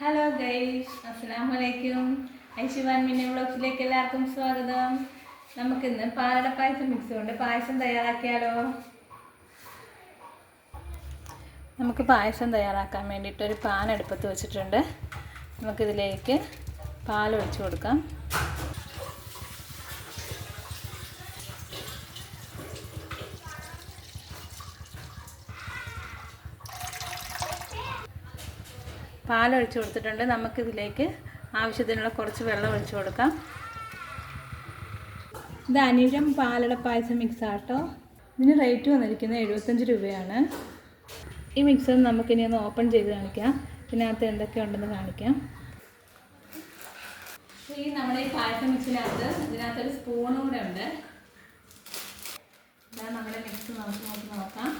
Hello guys അസ്സലാമു അലൈക്കും ഐശുവാൻ mini വ്ളോഗ്സിലേക്ക് എല്ലാവർക്കും സ്വാഗതം. നമുക്കിന്ന് പാലട പായസം മിക്സ് കൊണ്ട് പായസം തയ്യാറാക്കിയാലോ? നമുക്ക് പായസം തയ്യാറാക്കാൻ വേണ്ടിയിട്ട് ഒരു പാൻ അടുപ്പത്ത് വെച്ചിട്ടുണ്ട്. നമുക്കിതിലേക്ക് പാൽ ഒഴിച്ചു കൊടുക്കാം. പാൽ ഒഴിച്ചു കൊടുത്തിട്ടുണ്ട്. നമുക്കിതിലേക്ക് ആവശ്യത്തിനുള്ള കുറച്ച് വെള്ളം ഒഴിച്ചു കൊടുക്കാം. ഇത് അനിഴം പാലട പായസം മിക്സ് ആട്ടോ ഇതിന് റേറ്റ് വന്നിരിക്കുന്നത് എഴുപത്തഞ്ച് രൂപയാണ്. ഈ മിക്സർ നമുക്കിനി ഒന്ന് ഓപ്പൺ ചെയ്ത് കാണിക്കാം. ഇതിനകത്ത് എന്തൊക്കെ ഉണ്ടെന്ന് കാണിക്കാം. ഈ നമ്മുടെ ഈ പായസം മിക്സിനകത്ത് ഇതിനകത്തൊരു സ്പൂണും കൂടെ ഉണ്ട്. ഇതാണ് നമ്മുടെ മിക്സ് നമുക്ക് നോക്കി നോക്കാം.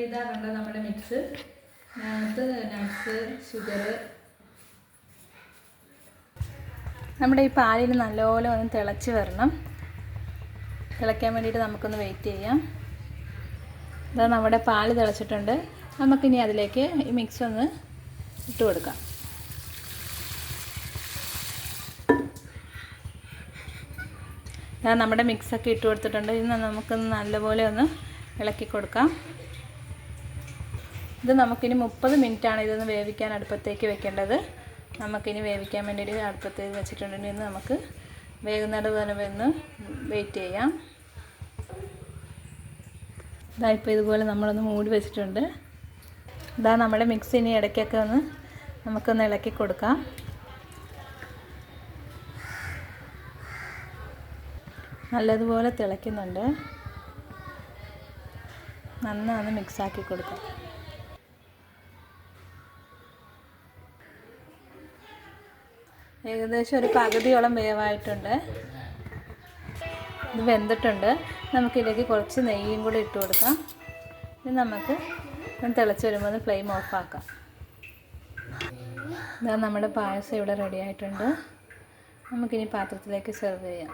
ഇതാ കണ്ട നമ്മുടെ മിക്സ് അതിനകത്ത് നട്ട്സ് ഷുഗർ നമ്മുടെ ഈ പാലിൽ നല്ലപോലെ ഒന്ന് തിളച്ച് വരണം. തിളയ്ക്കാൻ വേണ്ടിയിട്ട് നമുക്കൊന്ന് വെയിറ്റ് ചെയ്യാം. ഇതാ നമ്മുടെ പാൽ തിളച്ചിട്ടുണ്ട്. നമുക്കിനി അതിലേക്ക് ഈ മിക്സ് ഒന്ന് ഇട്ട് കൊടുക്കാം. ഇതാ നമ്മുടെ മിക്സൊക്കെ ഇട്ട് കൊടുത്തിട്ടുണ്ട്. ഇന്ന് നമുക്കൊന്ന് നല്ലപോലെ ഒന്ന് ഇളക്കി കൊടുക്കാം. ഇത് നമുക്കിനി മുപ്പത് മിനിറ്റാണ് ഇതൊന്ന് വേവിക്കാൻ അടുപ്പത്തേക്ക് വെക്കേണ്ടത്. നമുക്കിനി വേവിക്കാൻ വേണ്ടിയിട്ട് അടുപ്പത്തേക്ക് വെച്ചിട്ടുണ്ടെങ്കിൽ നമുക്ക് വേകുന്നത് വരെ ഒന്ന് വെയിറ്റ് ചെയ്യാം. ഇതാ ഇപ്പോൾ ഇതുപോലെ നമ്മളൊന്ന് മൂടി വെച്ചിട്ടുണ്ട്. ഇതാ നമ്മുടെ മിക്സിന് ഇടയ്ക്കൊക്കെ ഒന്ന് നമുക്കൊന്ന് ഇളക്കി കൊടുക്കാം. നല്ലതുപോലെ തിളയ്ക്കുന്നുണ്ട്. നന്നാന്ന് മിക്സാക്കി കൊടുക്കാം. ഏകദേശം ഒരു പകുതിയോളം വേവായിട്ടുണ്ട്. ഇത് വെന്തിട്ടുണ്ട്. നമുക്കിതിലേക്ക് കുറച്ച് നെയ്യും കൂടി ഇട്ട് കൊടുക്കാം. ഇത് നമുക്ക് തിളച്ച് വരുമ്പോൾ ഫ്ലെയിം ഓഫാക്കാം ഇതാ നമ്മുടെ പായസം ഇവിടെ റെഡി ആയിട്ടുണ്ട്. നമുക്കിനി പാത്രത്തിലേക്ക് സെർവ് ചെയ്യാം.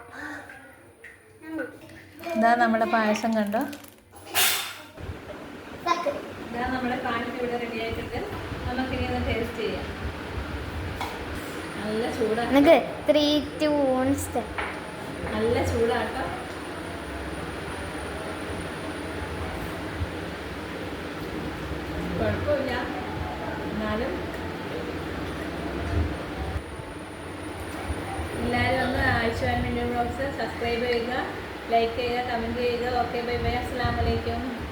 ഇതാ നമ്മുടെ പായസം കണ്ടോ? ഇതാ നമ്മുടെ പായസം ഇവിടെ റെഡി ആയിട്ടുണ്ട്. നമുക്കിനി ഒന്ന് ടേസ്റ്റ് ചെയ്യാം. നല്ല ചൂടാണ് ത്രീ ടു വൺ സ്റ്റെപ്പ് നല്ല ചൂടാട്ടോ കുഴപ്പമില്ല. എന്നാലും എല്ലാവരും ഒന്ന് ആഴ്ച മിനിമം ബ്ലോഗ്സ് സബ്സ്ക്രൈബ് ചെയ്യുക ലൈക്ക് ചെയ്യുക കമന്റ് ചെയ്യുക. ഓക്കെ ബൈ ബൈ അസ്സാം വലൈക്കും